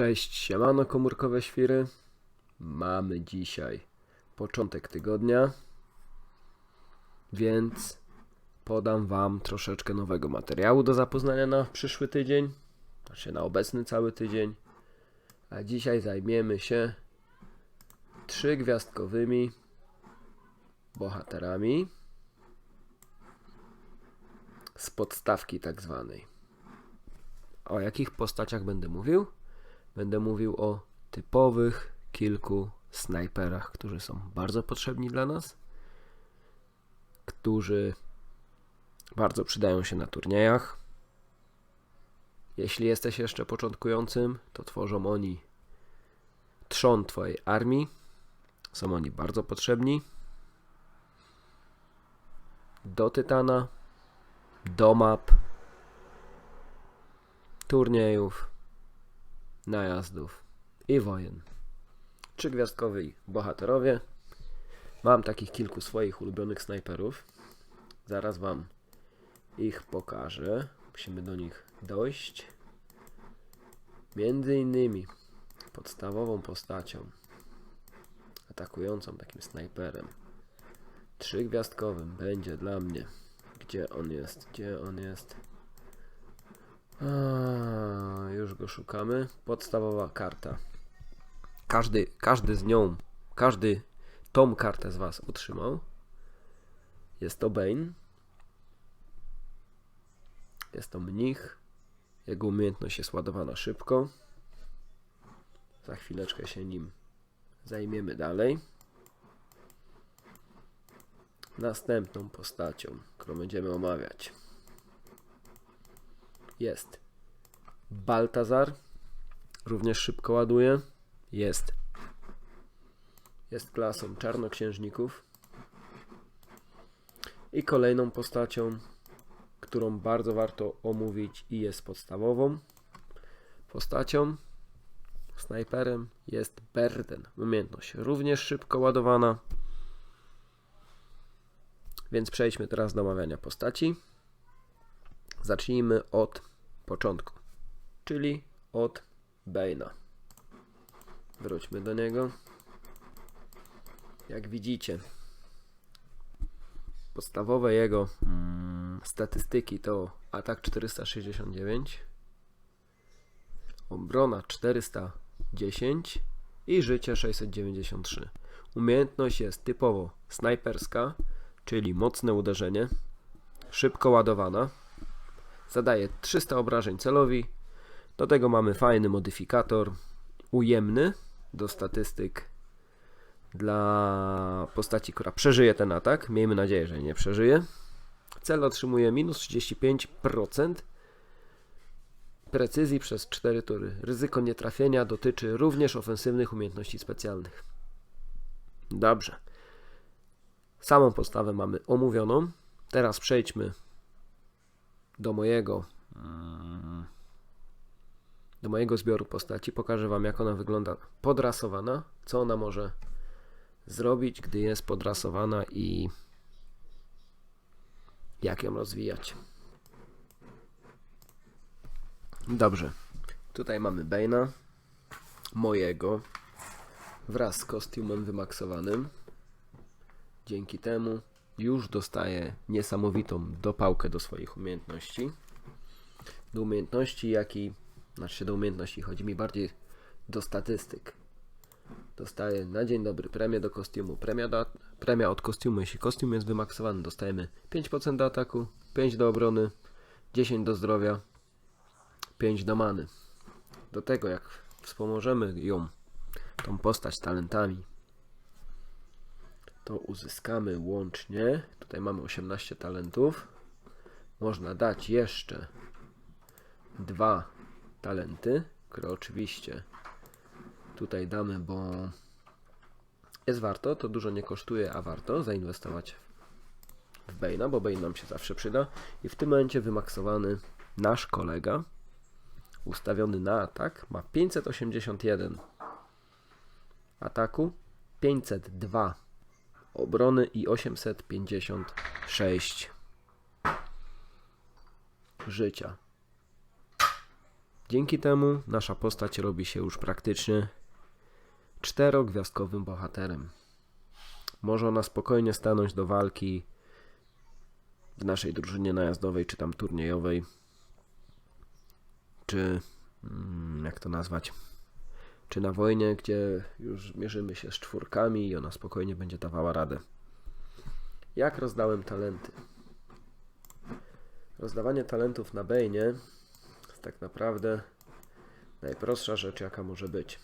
Cześć, siemano komórkowe świry. Mamy dzisiaj początek tygodnia, więc podam Wam troszeczkę nowego materiału do zapoznania na przyszły tydzień, znaczy na obecny cały tydzień. A dzisiaj zajmiemy się trzygwiazdkowymi bohaterami z podstawki tak zwanej. O jakich postaciach będę mówił? Będę mówił o typowych kilku snajperach, którzy są bardzo potrzebni dla nas, którzy bardzo przydają się na turniejach. Jeśli jesteś jeszcze początkującym, to tworzą oni trzon Twojej armii. Są oni bardzo potrzebni. Do Tytana, do map, turniejów, najazdów i wojen. Trzygwiazdkowi bohaterowie. Mam takich kilku swoich ulubionych snajperów. Zaraz Wam ich pokażę. Musimy do nich dojść. Między innymi podstawową postacią atakującą takim snajperem trzygwiazdkowym będzie dla mnie. Gdzie on jest? Gdzie on jest? A, już go szukamy. Podstawowa karta. Każdy, każdy z nią, każdy tą kartę z Was otrzymał. Jest to Bane. Jest to mnich. Jego umiejętność jest ładowana szybko. Za chwileczkę się nim zajmiemy dalej. Następną postacią, którą będziemy omawiać, jest Baltazar. Również szybko ładuje. Jest. Jest klasą czarnoksiężników. I kolejną postacią, którą bardzo warto omówić i jest podstawową postacią, snajperem, jest Berden. Umiejętność również szybko ładowana. Więc przejdźmy teraz do omawiania postaci. Zacznijmy od początku, czyli od Bane'a. Wróćmy do niego. Jak widzicie, podstawowe jego mm, statystyki to atak 469, obrona 410 i życie 693. Umiejętność jest typowo snajperska, czyli mocne uderzenie, szybko ładowana, zadaje 300 obrażeń celowi. Do tego mamy fajny modyfikator ujemny do statystyk dla postaci, która przeżyje ten atak. Miejmy nadzieję, że nie przeżyje. Cel otrzymuje minus 35% precyzji przez 4 tury. Ryzyko nietrafienia dotyczy również ofensywnych umiejętności specjalnych. Dobrze. Samą postawę mamy omówioną. Teraz przejdźmy do mojego do mojego zbioru postaci. Pokażę Wam, jak ona wygląda podrasowana, co ona może zrobić, gdy jest podrasowana i jak ją rozwijać. Dobrze. Tutaj mamy Bane'a, mojego, wraz z kostiumem wymaksowanym. Dzięki temu już dostaje niesamowitą dopałkę do swoich umiejętności. Do umiejętności, jak i znaczy do umiejętności, chodzi mi bardziej do statystyk. Dostaje na dzień dobry premię do kostiumu. Premia, do, premia od kostiumu, jeśli kostium jest wymaksowany, dostajemy 5% do ataku, 5 do obrony, 10 do zdrowia, 5 do many. Do tego, jak wspomożemy ją, tą postać talentami, to uzyskamy łącznie, tutaj mamy 18 talentów, można dać jeszcze dwa talenty, które oczywiście tutaj damy, bo jest warto, to dużo nie kosztuje, a warto zainwestować w Bane'a, bo Bane nam się zawsze przyda. I w tym momencie wymaksowany nasz kolega, ustawiony na atak, ma 581 ataku, 502 obrony i 856 życia. Dzięki temu nasza postać robi się już praktycznie czterogwiazdkowym bohaterem. Może ona spokojnie stanąć do walki w naszej drużynie najazdowej, czy tam turniejowej, czy mm, jak to nazwać, czy na wojnie, gdzie już mierzymy się z czwórkami i ona spokojnie będzie dawała radę. Jak rozdałem talenty? Rozdawanie talentów na Bejnie jest tak naprawdę najprostsza rzecz, jaka może być.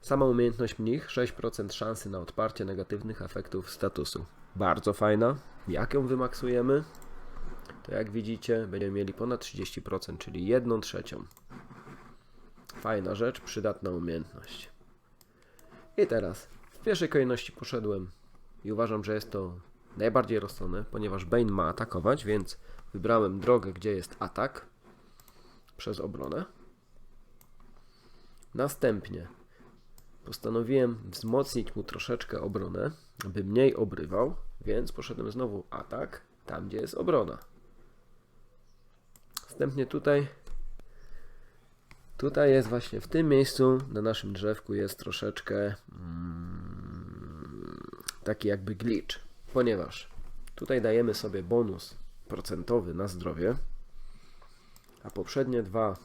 Sama umiejętność mnich 6% szansy na odparcie negatywnych efektów statusu. Bardzo fajna. Jak ją wymaksujemy? To jak widzicie, będziemy mieli ponad 30%, czyli 1 trzecią. Fajna rzecz, przydatna umiejętność. I teraz w pierwszej kolejności poszedłem i uważam, że jest to najbardziej rozsądne, ponieważ Bane ma atakować, więc wybrałem drogę, gdzie jest atak przez obronę. Następnie postanowiłem wzmocnić mu troszeczkę obronę, by mniej obrywał, więc poszedłem znowu atak tam, gdzie jest obrona. Następnie tutaj Tutaj jest właśnie w tym miejscu na naszym drzewku jest troszeczkę mm, taki jakby glitch, ponieważ tutaj dajemy sobie bonus procentowy na zdrowie, a poprzednie dwa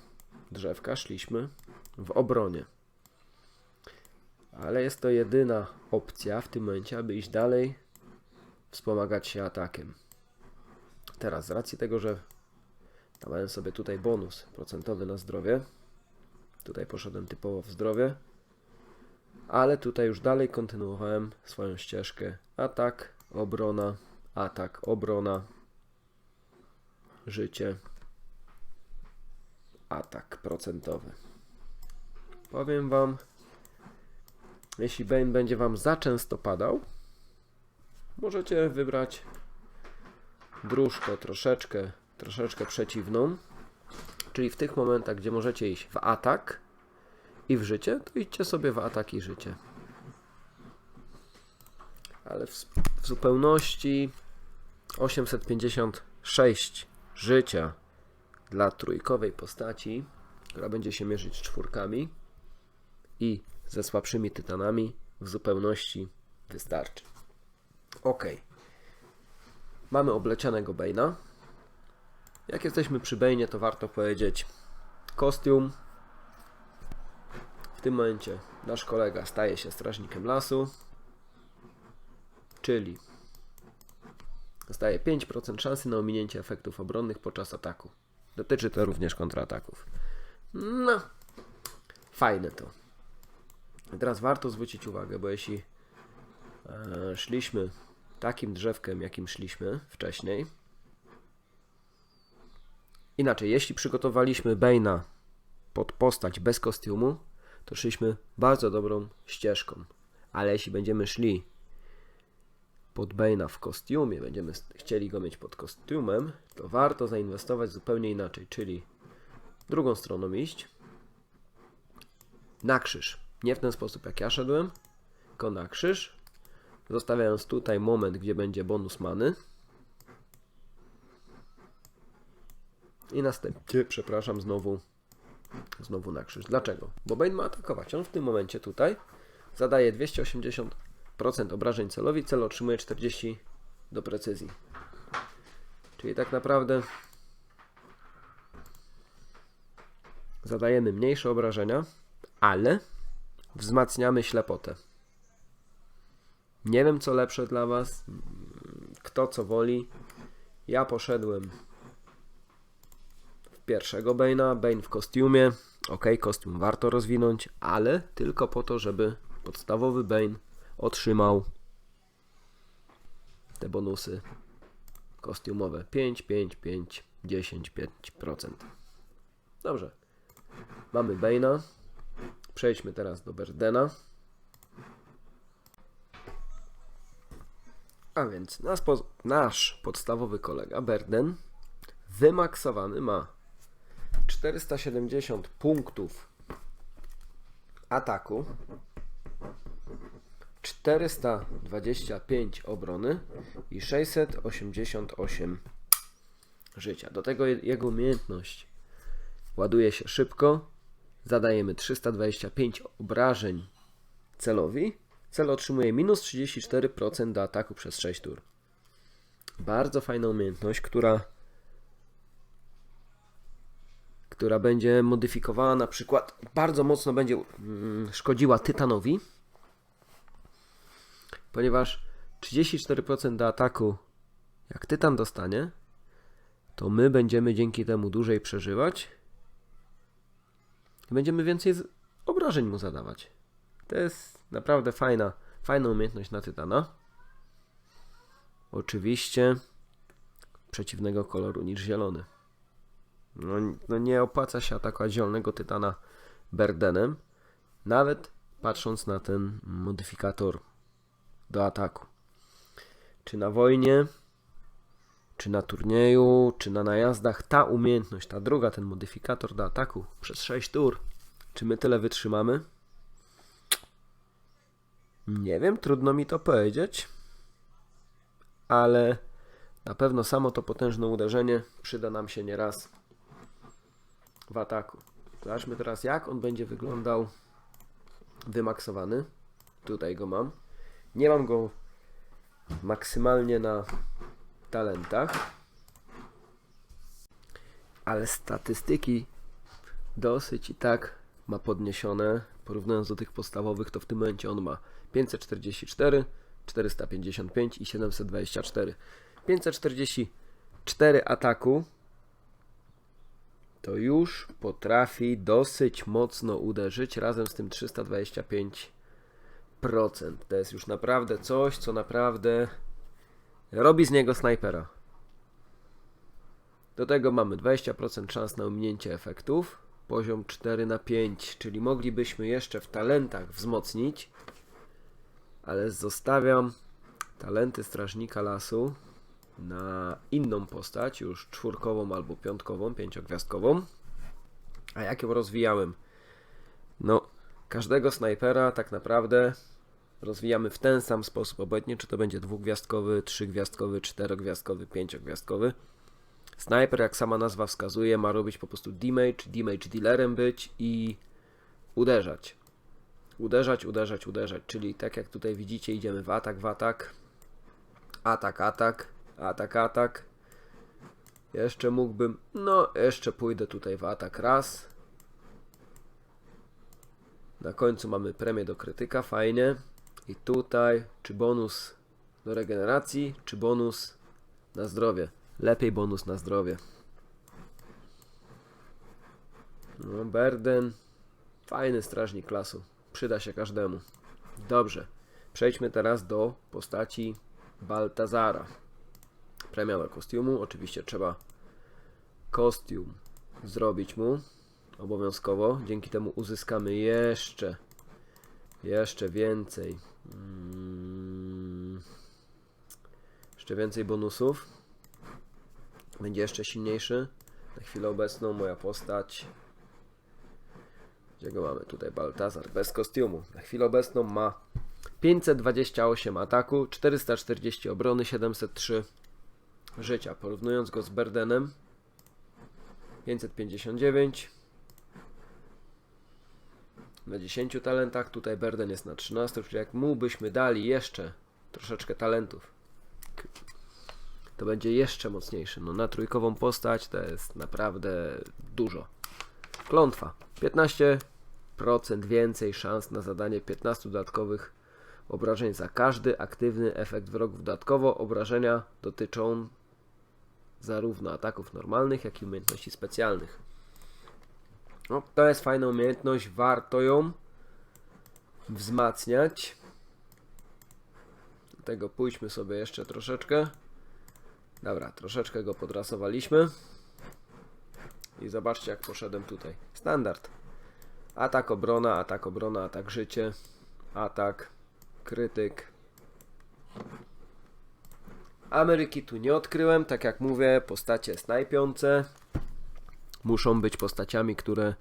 drzewka szliśmy w obronie. Ale jest to jedyna opcja w tym momencie, aby iść dalej, wspomagać się atakiem. Teraz z racji tego, że dałem sobie tutaj bonus procentowy na zdrowie, Tutaj poszedłem typowo w zdrowie. Ale tutaj już dalej kontynuowałem swoją ścieżkę. Atak, obrona, atak, obrona, życie, atak procentowy. Powiem Wam, jeśli Bane będzie Wam za często padał, możecie wybrać dróżkę troszeczkę, troszeczkę przeciwną. Czyli w tych momentach, gdzie możecie iść w atak i w życie, to idźcie sobie w atak i życie. Ale w, w zupełności 856 życia dla trójkowej postaci, która będzie się mierzyć czwórkami i ze słabszymi tytanami, w zupełności wystarczy. Ok. Mamy oblecianego Bane'a. Jak jesteśmy przy Bane, to warto powiedzieć kostium. W tym momencie nasz kolega staje się strażnikiem lasu, czyli dostaje 5% szansy na ominięcie efektów obronnych podczas ataku. Dotyczy to również kontrataków. No, fajne to. Teraz warto zwrócić uwagę, bo jeśli e, szliśmy takim drzewkiem, jakim szliśmy wcześniej, Inaczej, jeśli przygotowaliśmy Bane'a pod postać bez kostiumu, to szliśmy bardzo dobrą ścieżką. Ale jeśli będziemy szli pod Bane'a w kostiumie, będziemy chcieli go mieć pod kostiumem, to warto zainwestować zupełnie inaczej, czyli drugą stroną iść na krzyż. Nie w ten sposób jak ja szedłem, tylko na krzyż, zostawiając tutaj moment, gdzie będzie bonus many. I następnie, przepraszam, znowu znowu na krzyż. Dlaczego? Bo Bane ma atakować. On w tym momencie tutaj zadaje 280% obrażeń celowi, cel otrzymuje 40 do precyzji. Czyli tak naprawdę zadajemy mniejsze obrażenia, ale wzmacniamy ślepotę. Nie wiem co lepsze dla Was, kto co woli. Ja poszedłem pierwszego Bane'a, Bane w kostiumie. Ok, kostium warto rozwinąć, ale tylko po to, żeby podstawowy Bane otrzymał te bonusy kostiumowe 5, 5, 5, 10, 5%. Dobrze. Mamy Bane'a. Przejdźmy teraz do Berdena. A więc nasz, nasz podstawowy kolega Berden wymaksowany ma 470 punktów ataku, 425 obrony i 688 życia. Do tego jego umiejętność ładuje się szybko. Zadajemy 325 obrażeń celowi. Cel otrzymuje minus 34% do ataku przez 6 tur. Bardzo fajna umiejętność, która która będzie modyfikowała na przykład bardzo mocno będzie mm, szkodziła Tytanowi, ponieważ 34% do ataku jak Tytan dostanie, to my będziemy dzięki temu dłużej przeżywać i będziemy więcej obrażeń mu zadawać. To jest naprawdę fajna, fajna umiejętność na Tytana. Oczywiście przeciwnego koloru niż zielony. No, no nie opłaca się atakować zielonego Tytana Berdenem, nawet patrząc na ten modyfikator do ataku. Czy na wojnie, czy na turnieju, czy na najazdach, ta umiejętność, ta druga, ten modyfikator do ataku przez 6 tur, czy my tyle wytrzymamy? Nie wiem, trudno mi to powiedzieć, ale na pewno samo to potężne uderzenie przyda nam się nieraz w ataku. Zobaczmy teraz, jak on będzie wyglądał wymaksowany. Tutaj go mam. Nie mam go maksymalnie na talentach, ale statystyki dosyć i tak ma podniesione. Porównując do tych podstawowych, to w tym momencie on ma 544, 455 i 724. 544 ataku to już potrafi dosyć mocno uderzyć razem z tym 325%. To jest już naprawdę coś, co naprawdę robi z niego snajpera. Do tego mamy 20% szans na ominięcie efektów, poziom 4 na 5, czyli moglibyśmy jeszcze w talentach wzmocnić, ale zostawiam talenty strażnika lasu na inną postać, już czwórkową albo piątkową, pięciogwiazdkową. A jak ją rozwijałem? No, każdego snajpera tak naprawdę rozwijamy w ten sam sposób, obojętnie czy to będzie dwugwiazdkowy, trzygwiazdkowy, czterogwiazdkowy, pięciogwiazdkowy. Snajper, jak sama nazwa wskazuje, ma robić po prostu damage, damage dealerem być i uderzać. Uderzać, uderzać, uderzać, czyli tak jak tutaj widzicie, idziemy w atak, w atak, atak, atak, atak, atak. Jeszcze mógłbym, no jeszcze pójdę tutaj w atak raz. Na końcu mamy premię do krytyka, fajnie. I tutaj, czy bonus do regeneracji, czy bonus na zdrowie. Lepiej bonus na zdrowie. No, Berden, fajny strażnik klasu. Przyda się każdemu. Dobrze. Przejdźmy teraz do postaci Baltazara. Premia do kostiumu. Oczywiście trzeba kostium zrobić mu obowiązkowo. Dzięki temu uzyskamy jeszcze jeszcze więcej mm, jeszcze więcej bonusów. Będzie jeszcze silniejszy. Na chwilę obecną moja postać gdzie go mamy? Tutaj Baltazar bez kostiumu. Na chwilę obecną ma 528 ataku, 440 obrony, 703 życia. Porównując go z Berdenem 559 na 10 talentach, tutaj Berden jest na 13, czyli jak mu byśmy dali jeszcze troszeczkę talentów, to będzie jeszcze mocniejszy. No na trójkową postać to jest naprawdę dużo. Klątwa. 15% więcej szans na zadanie 15 dodatkowych obrażeń za każdy aktywny efekt wrogów. Dodatkowo obrażenia dotyczą zarówno ataków normalnych, jak i umiejętności specjalnych. No, to jest fajna umiejętność, warto ją wzmacniać. Tego pójdźmy sobie jeszcze troszeczkę. Dobra, troszeczkę go podrasowaliśmy. I zobaczcie jak poszedłem tutaj. Standard. Atak, obrona, atak, obrona, atak, życie. Atak, krytyk. Ameryki tu nie odkryłem, tak jak mówię, postacie snajpiące muszą być postaciami, które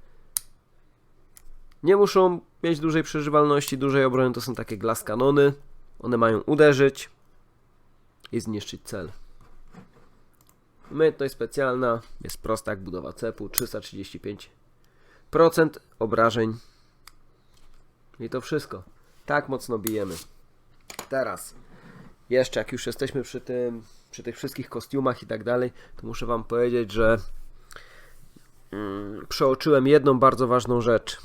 nie muszą mieć dużej przeżywalności, dużej obrony, to są takie glass kanony. One mają uderzyć i zniszczyć cel. Umiejętność specjalna jest prosta jak budowa cepu. 335% obrażeń. I to wszystko. Tak mocno bijemy. Teraz, jeszcze jak już jesteśmy przy tym, przy tych wszystkich kostiumach i tak dalej, to muszę wam powiedzieć, że mm, przeoczyłem jedną bardzo ważną rzecz.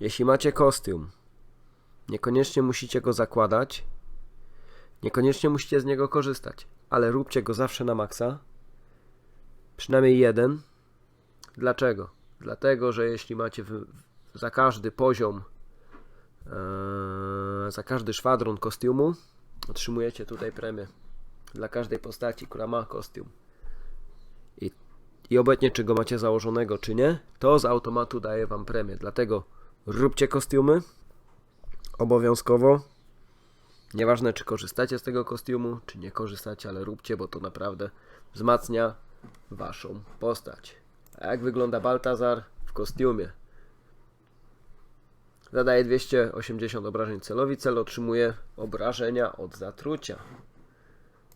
Jeśli macie kostium, niekoniecznie musicie go zakładać, niekoniecznie musicie z niego korzystać, ale róbcie go zawsze na maksa. Przynajmniej jeden. Dlaczego? Dlatego, że jeśli macie w, za każdy poziom, e, za każdy szwadron kostiumu, otrzymujecie tutaj premię dla każdej postaci, która ma kostium. I, I obecnie, czy go macie założonego, czy nie, to z automatu daje wam premię. Dlatego róbcie kostiumy obowiązkowo. Nieważne, czy korzystacie z tego kostiumu, czy nie korzystacie, ale róbcie, bo to naprawdę wzmacnia waszą postać. A jak wygląda Baltazar w kostiumie? Zadaje 280 obrażeń celowi, cel otrzymuje obrażenia od zatrucia.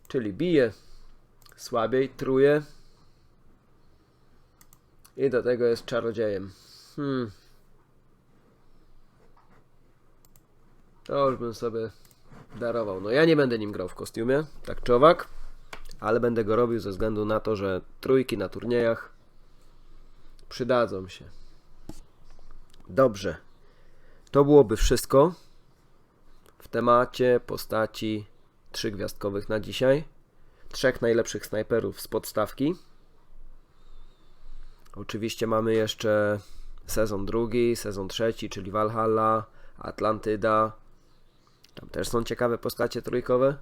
Czyli bije słabiej, truje i do tego jest czarodziejem. Hmm. To już bym sobie darował. No ja nie będę nim grał w kostiumie, tak czy owak, ale będę go robił ze względu na to, że trójki na turniejach przydadzą się. Dobrze. To byłoby wszystko w temacie postaci trzygwiazdkowych na dzisiaj. Trzech najlepszych snajperów z podstawki. Oczywiście mamy jeszcze sezon drugi, sezon trzeci, czyli Valhalla, Atlantyda. Tam też są ciekawe postacie trójkowe.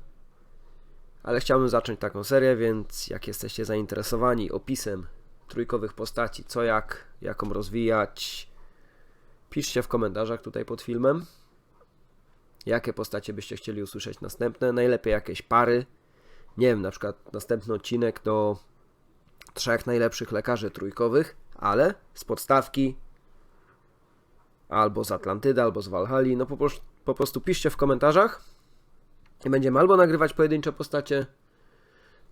Ale chciałbym zacząć taką serię, więc jak jesteście zainteresowani opisem trójkowych postaci, co jak, jaką rozwijać, piszcie w komentarzach tutaj pod filmem. Jakie postacie byście chcieli usłyszeć następne? Najlepiej jakieś pary. Nie wiem, na przykład następny odcinek do trzech najlepszych lekarzy trójkowych, ale z podstawki albo z Atlantydy, albo z Walhali. No po, po prostu piszcie w komentarzach i będziemy albo nagrywać pojedyncze postacie,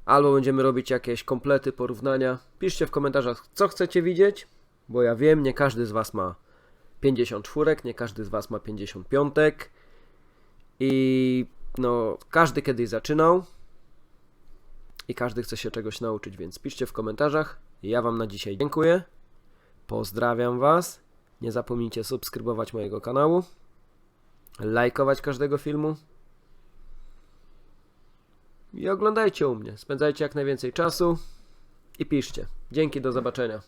albo będziemy robić jakieś komplety, porównania. Piszcie w komentarzach, co chcecie widzieć, bo ja wiem, nie każdy z Was ma 54, nie każdy z Was ma 55. I no, każdy kiedyś zaczynał i każdy chce się czegoś nauczyć, więc piszcie w komentarzach. Ja Wam na dzisiaj dziękuję. Pozdrawiam Was. Nie zapomnijcie subskrybować mojego kanału, lajkować każdego filmu i oglądajcie u mnie. Spędzajcie jak najwięcej czasu i piszcie. Dzięki, do zobaczenia.